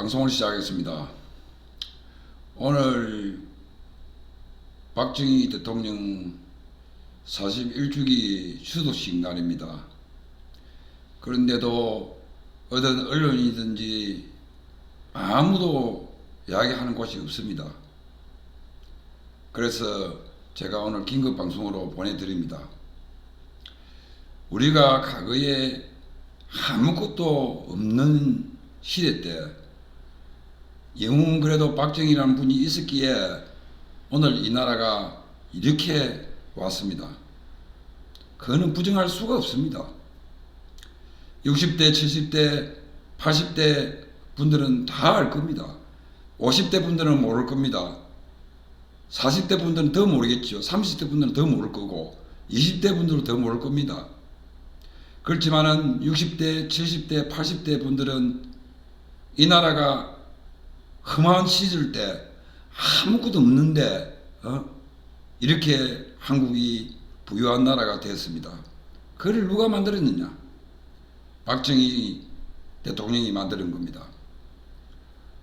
방송을 시작하겠습니다. 오늘 박정희 대통령 41주기 추도식 날입니다. 그런데도 어떤 언론이든지 아무도 이야기하는 곳이 없습니다. 그래서 제가 오늘 긴급 방송으로 보내드립니다. 우리가 과거에 아무것도 없는 시대 때 영웅 그래도 박정희라는 분이 있었기에 오늘 이 나라가 이렇게 왔습니다. 그거는 부정할 수가 없습니다. 60대, 70대, 80대 분들은 다 알 겁니다. 50대 분들은 모를 겁니다. 40대 분들은 더 모르겠죠. 30대 분들은 더 모를 거고 20대 분들은 더 모를 겁니다. 그렇지만은 60대, 70대, 80대 분들은 이 나라가 험한 시절 때 아무것도 없는데 어? 이렇게 한국이 부유한 나라가 됐습니다. 그를 누가 만들었느냐? 박정희 대통령이 만드는 겁니다.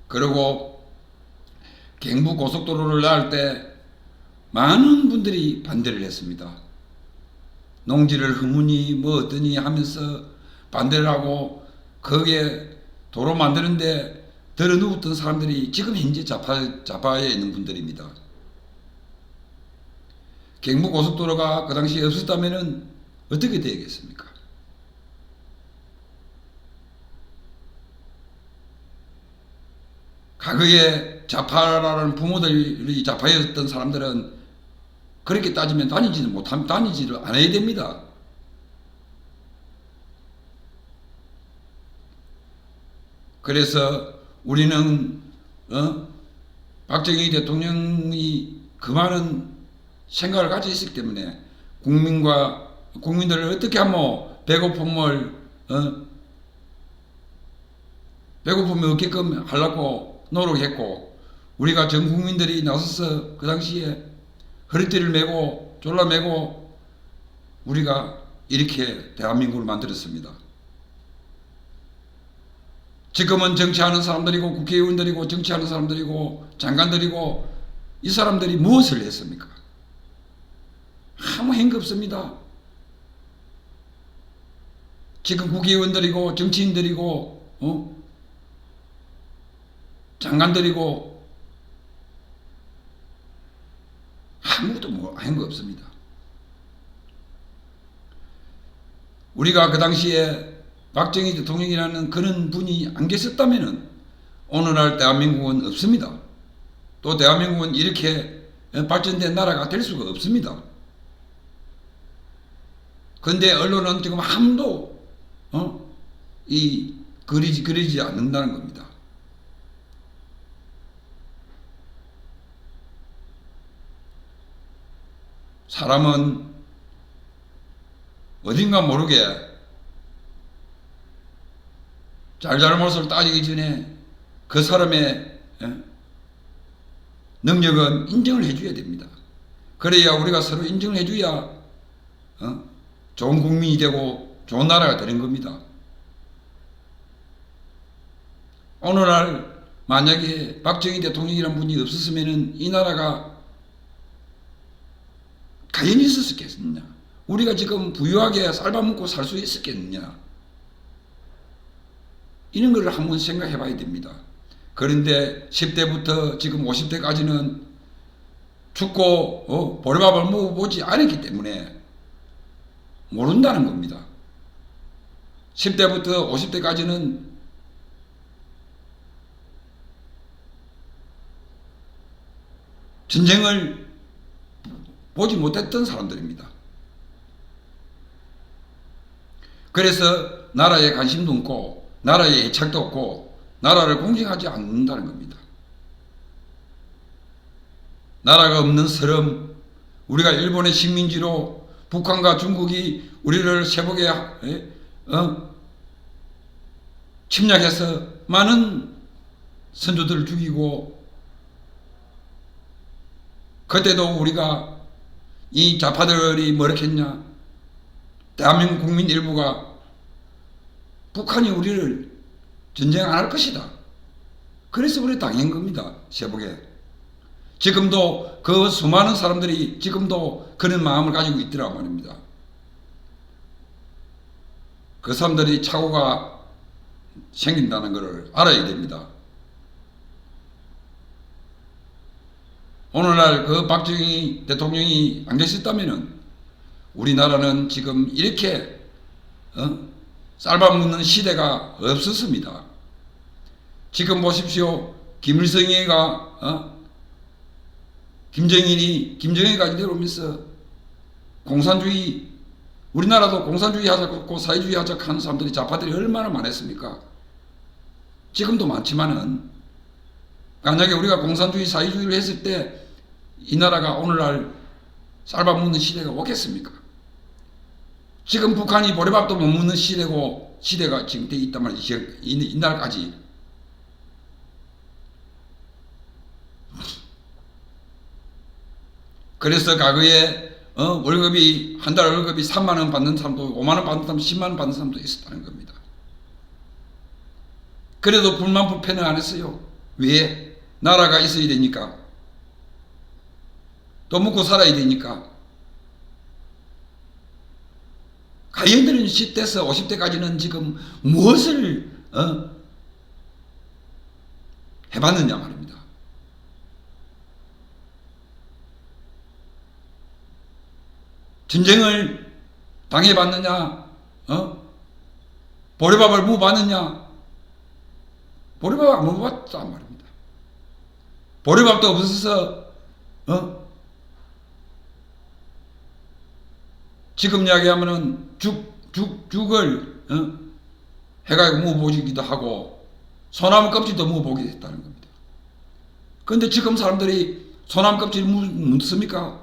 그리고 경부 고속도로를 낳을 때 많은 분들이 반대를 했습니다. 농지를 허무니 뭐 어떠니 하면서 반대를 하고 거기에 도로 만드는데 들어 누웠던 사람들이 지금 현재 좌파, 좌파에 있는 분들입니다. 경부고속도로가 그 당시에 없었다면 어떻게 되겠습니까? 과거에 좌파라는 부모들이 좌파였던 사람들은 그렇게 따지면 다니지는 못함, 다니지를 않아야 됩니다. 그래서 우리는 어? 박정희 대통령이 그 많은 생각을 가지고 있기 때문에 국민과 국민들을 어떻게 하면 배고픔을 어? 배고픔이 없게끔 하려고 노력했고 우리가 전 국민들이 나서서 그 당시에 허리띠를 메고 졸라매고 우리가 이렇게 대한민국을 만들었습니다. 지금은 정치하는 사람들이고 국회의원들이고 정치하는 사람들이고 장관들이고 이 사람들이 무엇을 했습니까? 아무 행거 없습니다. 지금 국회의원들이고 정치인들이고 어? 장관들이고 아무것도 뭐한거 없습니다. 우리가 그 당시에 박정희 대통령이라는 그런 분이 안 계셨다면은 오늘날 대한민국은 없습니다. 또 대한민국은 이렇게 발전된 나라가 될 수가 없습니다. 근데 언론은 지금 아무도 어? 이 그리지 그리지 않는다는 겁니다. 사람은 어딘가 모르게 잘잘못을 따지기 전에 그 사람의 예, 능력은 인정을 해줘야 됩니다. 그래야 우리가 서로 인정을 해줘야 어? 좋은 국민이 되고 좋은 나라가 되는 겁니다. 오늘날 만약에 박정희 대통령이라는 분이 없었으면 이 나라가 가연히 있었겠느냐? 우리가 지금 부유하게 쌀밥 먹고 살 수 있었겠느냐? 이런 걸 한번 생각해 봐야 됩니다. 그런데 10대부터 지금 50대까지는 죽고 어, 보리밥을 먹어보지 않았기 때문에 모른다는 겁니다. 10대부터 50대까지는 전쟁을 보지 못했던 사람들입니다. 그래서 나라에 관심도 없고 나라에 애착도 없고 나라를 공경하지 않는다는 겁니다. 나라가 없는 서름 우리가 일본의 식민지로 북한과 중국이 우리를 세복에 어? 침략해서 많은 선조들을 죽이고 그때도 우리가 이 좌파들이 뭐랬겠냐 대한민국 국민 일부가 북한이 우리를 전쟁 안 할 것이다 그래서 그래 당한 겁니다. 세복에. 지금도 그 수많은 사람들이 지금도 그런 마음을 가지고 있더라 말입니다. 그 사람들이 착오가 생긴다는 것을 알아야 됩니다. 오늘날 그 박정희 대통령이 안 계셨다면은 우리나라는 지금 이렇게 어? 쌀밥 먹는 시대가 없었습니다. 지금 보십시오. 김일성이가 어? 김정일이 김정일까지 내려오면서 공산주의 우리나라도 공산주의 하자고 사회주의 하자고 하는 사람들이 좌파들이 얼마나 많았습니까? 지금도 많지만은 만약에 우리가 공산주의 사회주의를 했을 때 이 나라가 오늘날 쌀밥 먹는 시대가 오겠습니까? 지금 북한이 보리밥도 못 먹는 시대고 시대가 지금 돼 있단 말이죠. 이- 이날까지 그래서 과거에 어, 월급이 한 달 월급이 3만 원 받는 사람도 5만 원 받는 사람 10만 원 받는 사람도 있었다는 겁니다. 그래도 불만 불편을 안 했어요. 왜? 나라가 있어야 되니까. 또 먹고 살아야 되니까. 가연들은 10대에서 50대까지는 지금 무엇을 어? 해봤느냐 말입니다. 전쟁을 당해봤느냐? 어? 보리밥을 먹어봤느냐? 보리밥 안 먹어봤단 말입니다. 보리밥도 없어서 어? 지금 이야기하면은 죽, 죽, 죽을 어? 해가지고 먹어보기도 하고 소나무 껍질도 먹어보게 됐다는 겁니다. 그런데 지금 사람들이 소나무 껍질 묻- 묻습니까?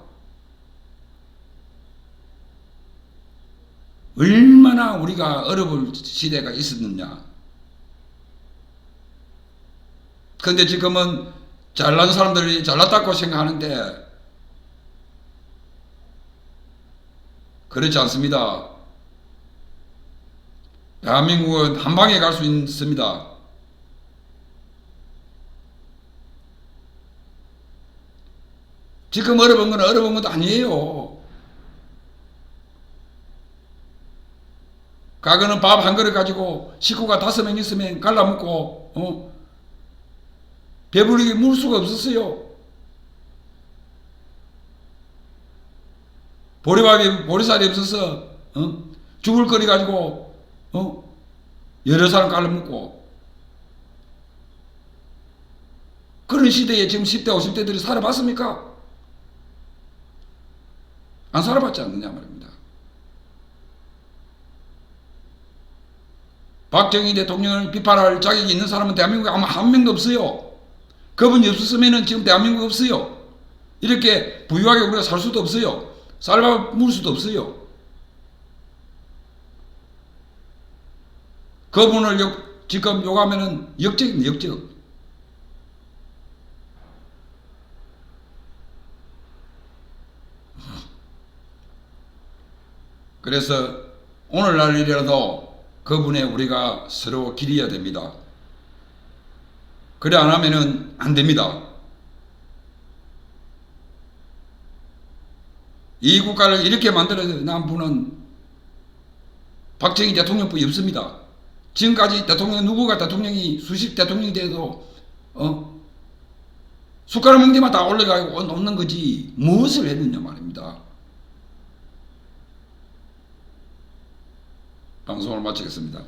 얼마나 우리가 어려울 시대가 있었느냐. 그런데 지금은 잘난 사람들이 잘났다고 생각하는데 그렇지 않습니다. 대한민국은 한 방에 갈 수 있습니다. 지금 어려운 건 어려운 것도 아니에요. 과거는 밥 한 그릇 가지고 식구가 다섯 명 있으면 갈라먹고 어? 배부르게 물 수가 없었어요. 보리밥이 보리살이 없어서 어? 죽을 거리 가지고 어? 여러 사람 갈라먹고 그런 시대에 지금 10대 50대들이 살아봤습니까? 안 살아봤지 않느냐 말입니다. 박정희 대통령을 비판할 자격이 있는 사람은 대한민국에 아마 한 명도 없어요. 그분이 없었으면 지금 대한민국 없어요. 이렇게 부유하게 우리가 살 수도 없어요. 먹을 수도 없어요. 그분을 욕, 지금 욕하면은 역적입니다, 역적. 그래서 오늘날이라도 그분의 우리가 서로 기려야 됩니다. 그래 안 하면은 안 됩니다. 이 국가를 이렇게 만들어낸 분은 박정희 대통령뿐이 없습니다. 지금까지 대통령 누구가 대통령이 수십 대통령이 돼도 어 숟가락 데만 다 올라가고 놓는 거지 무엇을 했느냐 말입니다. 방송을 마치겠습니다.